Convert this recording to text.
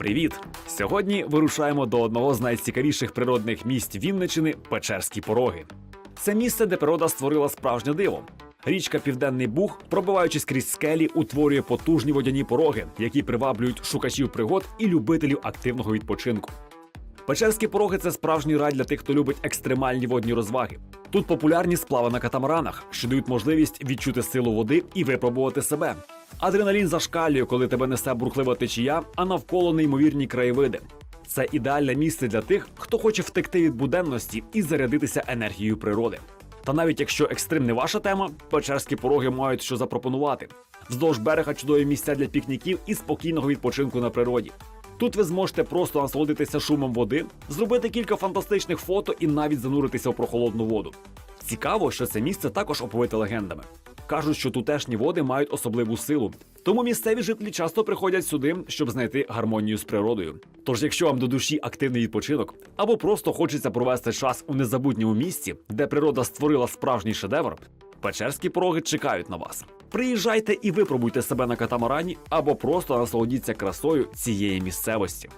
Привіт! Сьогодні вирушаємо до одного з найцікавіших природних місць Вінничини Печерські пороги. Це місце, де природа створила справжнє диво. Річка Південний Буг, пробиваючись крізь скелі, утворює потужні водяні пороги, які приваблюють шукачів пригод і любителів активного відпочинку. Печерські пороги це справжній рай для тих, хто любить екстремальні водні розваги. Тут популярні сплави на катамаранах, що дають можливість відчути силу води і випробувати себе. Адреналін зашкалює, коли тебе несе бурхлива течія, а навколо неймовірні краєвиди. Це ідеальне місце для тих, хто хоче втекти від буденності і зарядитися енергією природи. Та навіть якщо екстрим не ваша тема, печерські пороги мають що запропонувати. Вздовж берега чудові місця для пікніків і спокійного відпочинку на природі. Тут ви зможете просто насолодитися шумом води, зробити кілька фантастичних фото і навіть зануритися в прохолодну воду. Цікаво, що це місце також оповите легендами. Кажуть, що тутешні води мають особливу силу, тому місцеві жителі часто приходять сюди, щоб знайти гармонію з природою. Тож, якщо вам до душі активний відпочинок, або просто хочеться провести час у незабутньому місці, де природа створила справжній шедевр, печерські пороги чекають на вас. Приїжджайте і випробуйте себе на катамарані, або просто насолодіться красою цієї місцевості.